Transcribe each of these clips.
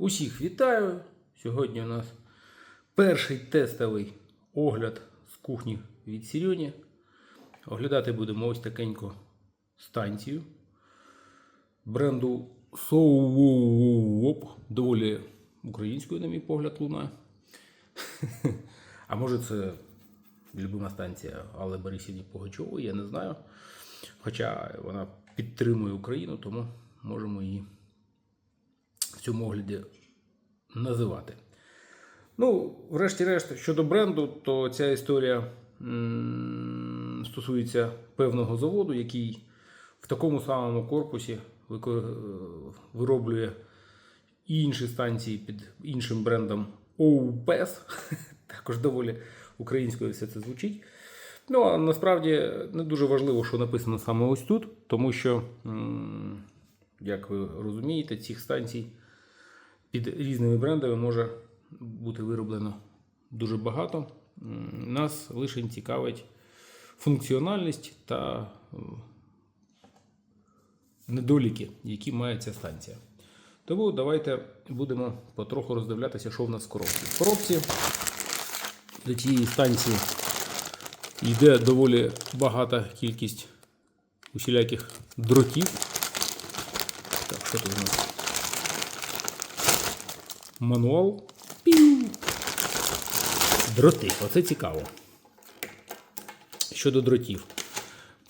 Усіх вітаю! Сьогодні у нас перший тестовий огляд з кухні від Сірьоні. Оглядати будемо ось такеньку станцію бренду Sowoop. Доволі українською, на мій погляд, лунає. А може це любима станція Алли Борисівні Пугачової, я не знаю. Хоча вона підтримує Україну, тому можемо її цьому огляді називати. Ну, врешті-решт, щодо бренду, то ця історія м, стосується певного заводу, який в такому самому корпусі е, вироблює інші станції під іншим брендом ОУПЕС. Також доволі українською все це звучить. Ну, а насправді не дуже важливо, що написано саме ось тут, тому що, як ви розумієте, цих станцій під різними брендами може бути вироблено дуже багато. Нас лише цікавить функціональність та недоліки, які має ця станція. Тому давайте будемо потроху роздивлятися, що в нас в коробці. В коробці до цієї станції йде доволі багата кількість усіляких дротів. Так, що тут у нас? Мануал. Пів. Дроти. Оце цікаво. Щодо дротів.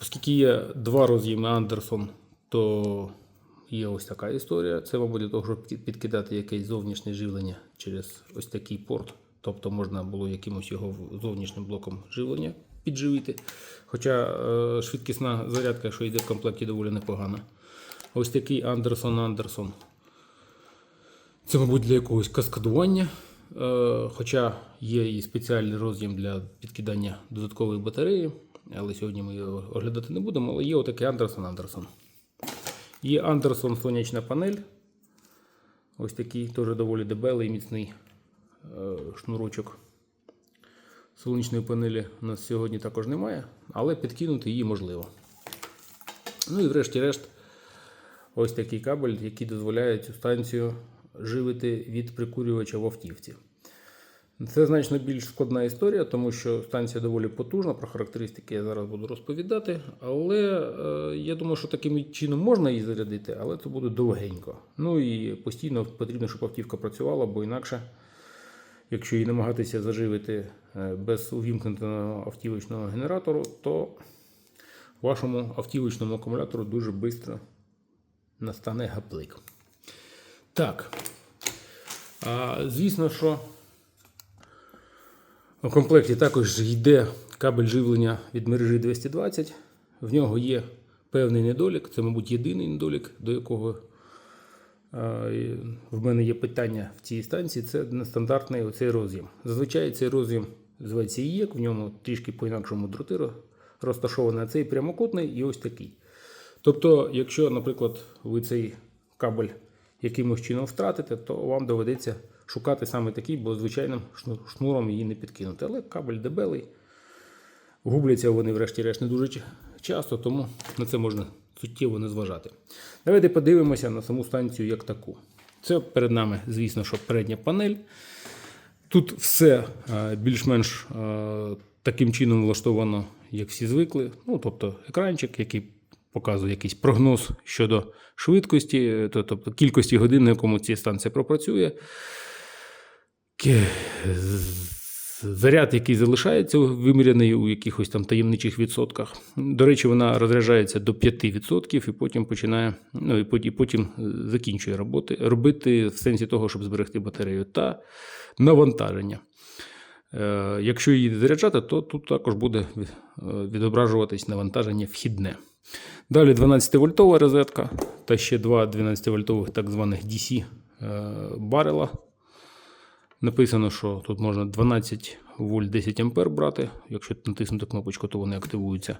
Оскільки є два роз'єми Андерсон, то є ось така історія. Це, мабуть, для того, щоб підкидати якесь зовнішнє живлення через ось такий порт. Тобто можна було якимось його зовнішнім блоком живлення підживити. Хоча е, швидкісна зарядка, що йде в комплекті, доволі непогана. Ось такий Андерсон Андерсон. Це, мабуть, для якогось каскадування. Е, Хоча є і спеціальний роз'єм для підкидання додаткової батареї. Але сьогодні ми його оглядати не будемо. Але є отакий Андерсон Андерсон. Є Андерсон сонячна панель. Ось такий теж доволі дебелий, міцний е, шнурочок. Сонячної панелі у нас сьогодні також немає, але підкинути її можливо. Ну і врешті-решт, ось такий кабель, який дозволяє цю станцію живити від прикурювача в автівці. Це значно більш складна історія, тому що станція доволі потужна, про характеристики я зараз буду розповідати. Але е, я думаю, що таким чином можна її зарядити, але це буде довгенько. Ну і постійно потрібно, щоб автівка працювала, бо інакше, якщо її намагатися заживити е, без увімкненого автівочного генератору, то вашому автівочному акумулятору дуже швидко настане гаплик. Так. Звісно, що у комплекті також йде кабель живлення від мережі 220. В нього є певний недолік. Це, мабуть, єдиний недолік, до якого в мене є питання в цій станції. Це нестандартний оцей роз'єм. Зазвичай цей роз'єм називається ІЄК, в ньому трішки по-інакшому дроти розташований, цей прямокутний і ось такий. Тобто, якщо, наприклад, ви цей кабель якимось чином втратите, то вам доведеться шукати саме такий, бо звичайним шнуром її не підкинути. Але кабель дебелий. Губляться вони, врешті-решт, не дуже часто, тому на це можна суттєво не зважати. Давайте подивимося на саму станцію як таку. Це перед нами, звісно, що передня панель. Тут все е, більш-менш е, таким чином влаштовано, як всі звикли. Ну, тобто екранчик, який показує якийсь прогноз щодо швидкості, е, тобто кількості годин, на якому ця станція пропрацює. Заряд, який залишається виміряний у якихось там таємничих відсотках. До речі, вона розряджається до 5% і потім починає, ну і потім, потім е, закінчує роботи, робити в сенсі того, щоб зберегти батарею та навантаження. Е, Якщо її заряджати, то тут також буде відображуватись навантаження вхідне. Далі 12-вольтова розетка та ще два 12-вольтових так званих DC е, барела. Написано, що тут можна 12 вольт 10 ампер брати. Якщо натиснути кнопочку, то вони активуються.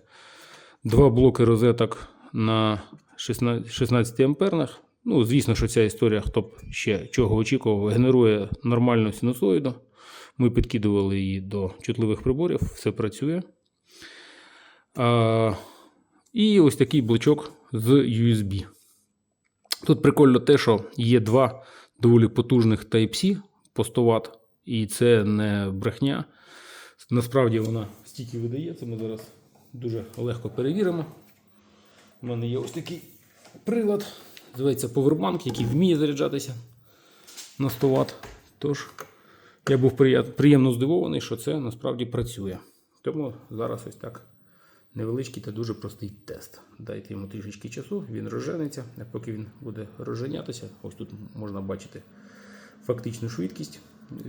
Два блоки розеток на 16, 16 амперних. Ну, звісно, що ця історія, хто б ще чого очікував, генерує нормальну синусоїду. Ми підкидували її до чутливих приборів, все працює. І ось такий блочок з USB. Тут прикольно те, що є два доволі потужних Type-C по 100 Вт, і це не брехня. Насправді вона стільки видає, це ми зараз дуже легко перевіримо. У мене є ось такий прилад, називається Powerbank, який вміє заряджатися на 100 Вт. Тож я був приємно здивований, що це насправді працює. Тому зараз ось так невеличкий та дуже простий тест. Дайте йому трішечки часу, він розженеться, а поки він буде розженятися, ось тут можна бачити фактичну швидкість,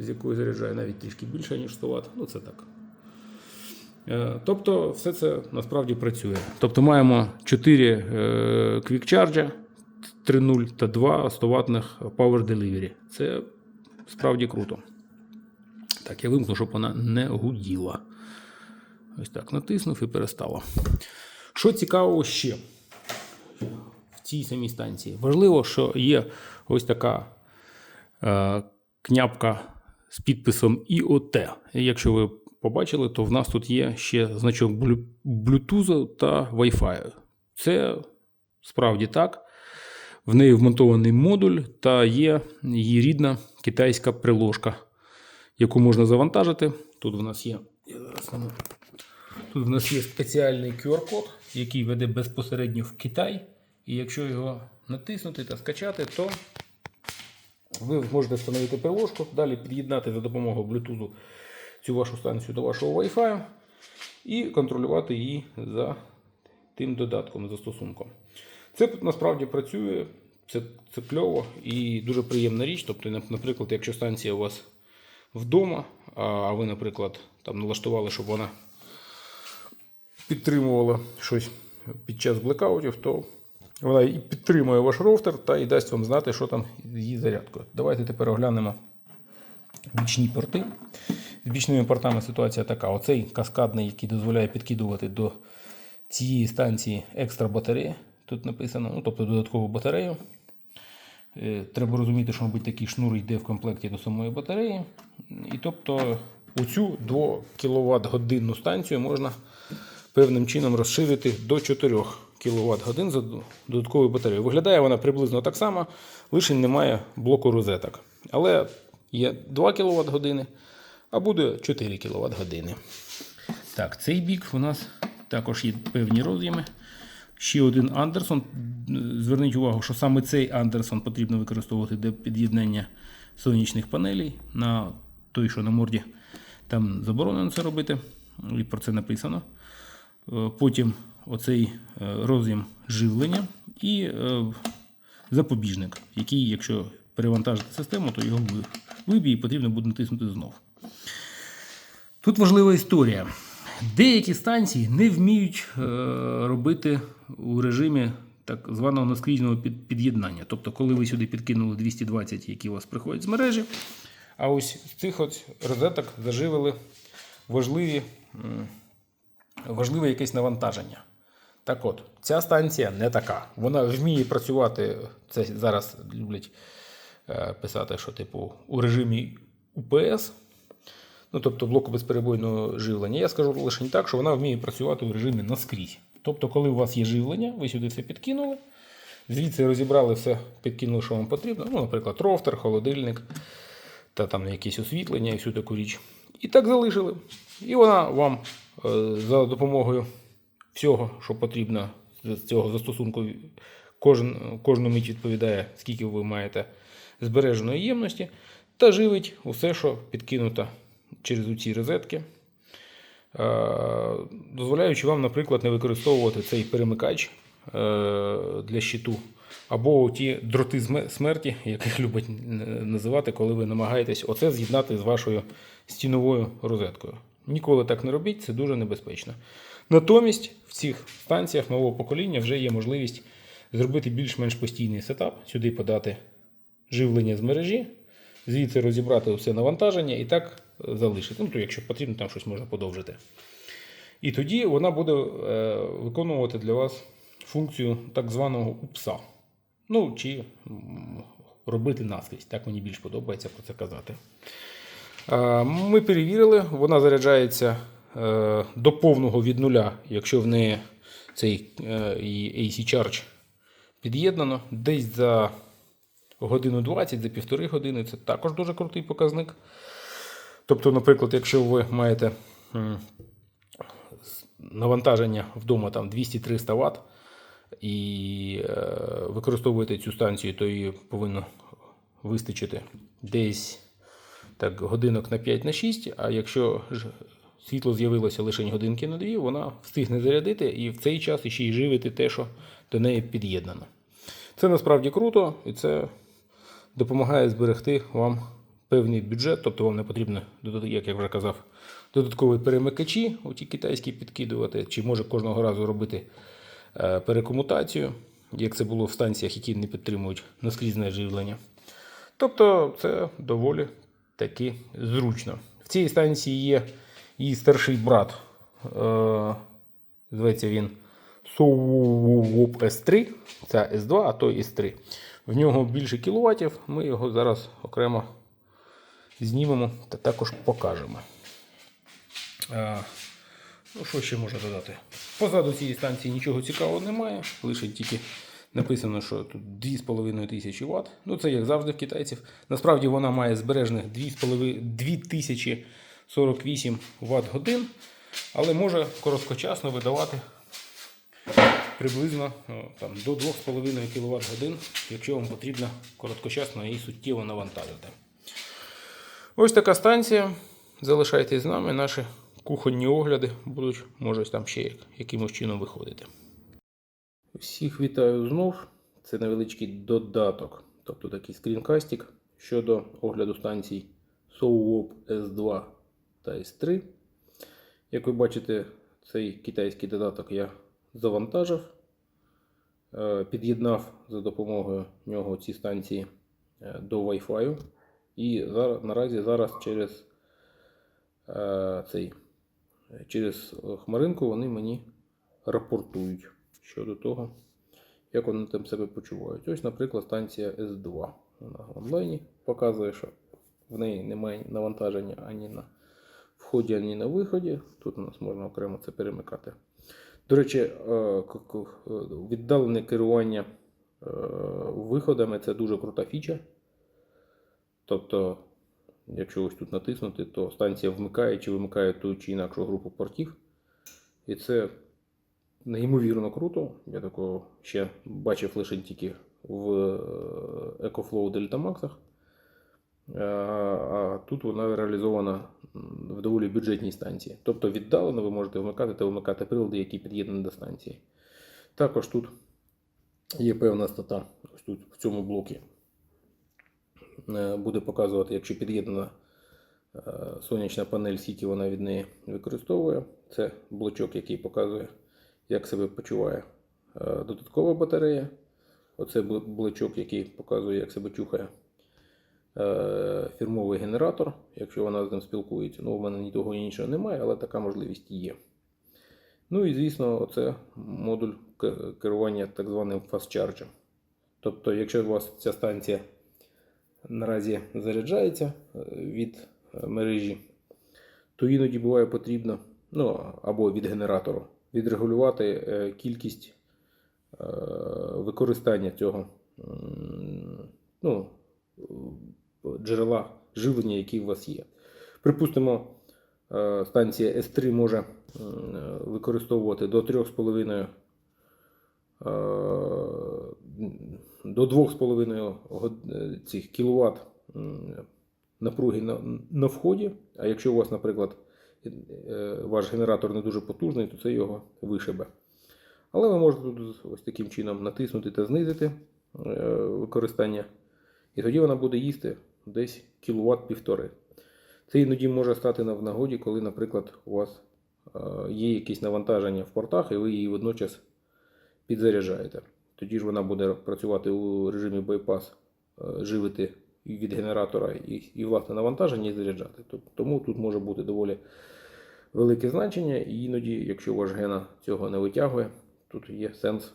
з якою заряджає навіть трішки більше, ніж 100 Вт. Ну це так. Е, Тобто все це насправді працює. Тобто маємо 4 е, квікчарджа 3.0 та 2 100 ватних Power Delivery. Це справді круто. Так, я вимкну, щоб вона не гуділа. Ось так натиснув і перестала. Що цікавого ще в цій самій станції? Важливо, що є ось така е, княпка з підписом IoT. Якщо ви побачили, то в нас тут є ще значок Bluetooth та Wi-Fi. Це справді так. В неї вмонтований модуль та є її рідна китайська приложка, яку можна завантажити. Тут в нас є. я зараз Тут в нас є спеціальний QR-код, який веде безпосередньо в Китай. І якщо його натиснути та скачати, то ви можете встановити приложку, далі під'єднати за допомогою Bluetooth цю вашу станцію до вашого Wi-Fi і контролювати її за тим додатком, застосунком. Це насправді працює, це, це кльово і дуже приємна річ. Тобто, наприклад, якщо станція у вас вдома, а ви, наприклад, там налаштували, щоб вона підтримувала щось під час блекаутів, то вона і підтримує ваш роутер та і дасть вам знати, що там з її зарядкою. Давайте тепер оглянемо бічні порти. З бічними портами ситуація така: оцей каскадний, який дозволяє підкидувати до цієї станції екстра батареї. Тут написано, ну, тобто додаткову батарею. Е, Треба розуміти, що, мабуть, такий шнур йде в комплекті до самої батареї. І тобто оцю 2 кВт годинну станцію можна певним чином розширити до 4 кВт годин за додатковою батареєю. Виглядає вона приблизно так само, лише немає блоку розеток. Але є 2 кВт години, а буде 4 кВт години. Так, цей бік у нас також є певні роз'єми. Ще один Андерсон. Зверніть увагу, що саме цей Андерсон потрібно використовувати для під'єднання сонячних панелей. На той, що на морді, там заборонено це робити, і про це написано. Е, Потім оцей е, роз'єм живлення і е, запобіжник, який, якщо перевантажити систему, то його ви- виб'є і потрібно буде натиснути знов. Тут важлива історія. Деякі станції не вміють робити у режимі так званого наскрізного під'єднання. Тобто, коли ви сюди підкинули 220, які у вас приходять з мережі, а ось з цих от розеток заживили важливі, важливе якесь навантаження. Так от, ця станція не така. Вона вміє працювати. Це зараз люблять е, писати, що типу у режимі УПС, ну тобто блоку безперебойного живлення. Я скажу лише так, що вона вміє працювати у режимі наскрізь. Тобто, коли у вас є живлення, ви сюди все підкинули, звідси розібрали все, підкинули, що вам потрібно. Ну, наприклад, роутер, холодильник та там якесь освітлення і всю таку річ. І так залишили. І вона вам за допомогою всього, що потрібно з цього застосунку, кожен, кожну мить відповідає, скільки ви маєте збереженої ємності, та живить усе, що підкинуто через ці розетки. Е, дозволяючи вам, наприклад, не використовувати цей перемикач е, для щиту, або ті дроти смерті, яких люблять е, називати, коли ви намагаєтесь оце з'єднати з вашою стіновою розеткою. Ніколи так не робіть, це дуже небезпечно. Натомість в цих станціях нового покоління вже є можливість зробити більш-менш постійний сетап, сюди подати живлення з мережі, звідси розібрати все навантаження і так е, залишити. Ну, то якщо потрібно, там щось можна подовжити. І тоді вона буде е, виконувати для вас функцію так званого упса. Ну, чи робити наскрізь. Так мені більш подобається про це казати. Е, Ми перевірили, вона заряджається е, до повного від нуля, якщо в неї цей е, AC Charge під'єднано, десь за годину 20 за півтори години. Це також дуже крутий показник. Тобто, наприклад, якщо ви маєте навантаження вдома там 200-300 Вт і використовуєте цю станцію, то її повинно вистачити десь так, годинок на 5 на 6, а якщо ж світло з'явилося лише годинки на 2, вона встигне зарядити і в цей час ще й живити те, що до неї під'єднано. Це насправді круто і це допомагає зберегти вам певний бюджет, тобто вам не потрібно, як я вже казав, додаткові перемикачі, оті китайські підкидувати, чи може кожного разу робити е, перекомутацію, як це було в станціях, які не підтримують наскрізне живлення. Тобто це доволі таки зручно. В цій станції є її старший брат. Е, зветься він SOWOP S3. Це S2, а то S3. В нього більше кіловатів. Ми його зараз окремо знімемо та також покажемо. Ну, що ще можна додати? Позаду цієї станції нічого цікавого немає, лише тільки написано, що тут 2500 Вт. Ну, це як завжди в китайців. Насправді вона має збережених 2048 Вт годин, але може короткочасно видавати приблизно там, до 2,5 кВт годин, якщо вам потрібно короткочасно і суттєво навантажити. Ось така станція. Залишайтесь з нами. Наші кухонні огляди будуть, може, там ще якимось чином виходити. Всіх вітаю знов. Це невеличкий додаток, тобто такий скрінкастик щодо огляду станцій SOWOP S2 та S3. Як ви бачите, цей китайський додаток я завантажив, е, під'єднав за допомогою нього ці станції е, до Wi-Fi. І зараз, наразі зараз через е, цей через хмаринку вони мені рапортують щодо того, як вони там себе почувають. Ось, наприклад, станція S2. Вона в онлайні показує, що в неї немає навантаження ані на вході, ані на виході. Тут у нас можна окремо це перемикати. До речі, е, е, віддалене керування е, виходами це дуже крута фіча. Тобто, якщо ось тут натиснути, то станція вмикає чи вимикає ту чи інакшу групу портів. І це неймовірно круто. Я такого ще бачив лише тільки в е, EcoFlow Delta Max. А тут вона реалізована в доволі бюджетній станції. Тобто віддалено ви можете вмикати та вимикати прилади, які під'єднані до станції. Також тут є певна стата, ось тут в цьому блокі е, буде показувати, якщо під'єднана е, сонячна панель, скільки вона від неї використовує. Це блочок, який показує, як себе почуває е, додаткова батарея. Оце бл- блочок, який показує, як себе чухає е, фірмовий генератор, якщо вона з ним спілкується. Ну, у мене ні того, ні іншого немає, але така можливість є. Ну і звісно, це модуль керування так званим charge. Тобто, якщо у вас ця станція наразі заряджається е, від мережі, то іноді буває потрібно, ну або від генератору, відрегулювати е, кількість е, використання цього ну, джерела живлення, які у вас є. Припустимо, е, станція S3 може використовувати до 3,5 е, до 2,5 е, цих кВт напруги на, вході. А якщо у вас, наприклад, ваш генератор не дуже потужний, то це його вишибе. Але ви можете тут ось таким чином натиснути та знизити е, використання. І тоді вона буде їсти десь кіловат півтори. Це іноді може стати в нагоді, коли, наприклад, у вас е, є якісь навантаження в портах, і ви її водночас підзаряджаєте. Тоді ж вона буде працювати у режимі байпас, е, живити від генератора і, і власне навантаження і заряджати. Тому тут може бути доволі велике значення, і іноді, якщо ваш гена цього не витягує, тут є сенс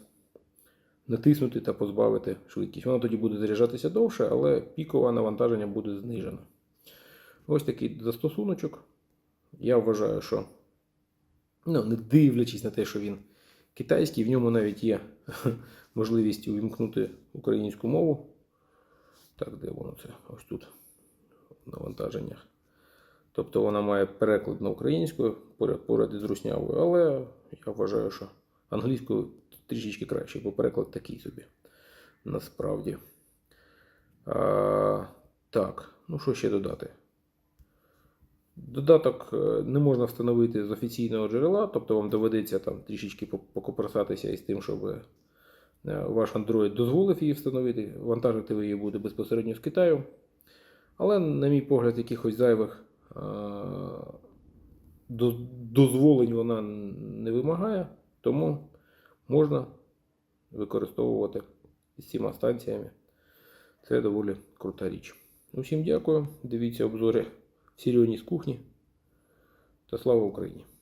натиснути та позбавити швидкість. Воно тоді буде заряджатися довше, але пікове навантаження буде знижено. Ось такий застосуночок. Я вважаю, що ну, не дивлячись на те, що він китайський, в ньому навіть є можливість увімкнути українську мову. Так, де воно це? Ось тут. Навантаженнях. Тобто вона має переклад на українську поряд, поряд із руснявою, але я вважаю, що англійською трішечки краще, бо переклад такий собі. Насправді. А, так, ну що ще додати? Додаток е, не можна встановити з офіційного джерела, тобто вам доведеться там трішечки по- покопирсатися із тим, щоб ваш Android дозволив її встановити. Вантажити ви її буде безпосередньо з Китаю. Але, на мій погляд, якихось зайвих е, дозволень вона не вимагає, тому можна використовувати з цими станціями. Це доволі крута річ. Усім дякую. Дивіться обзори Сіріоні з кухні. Та слава Україні!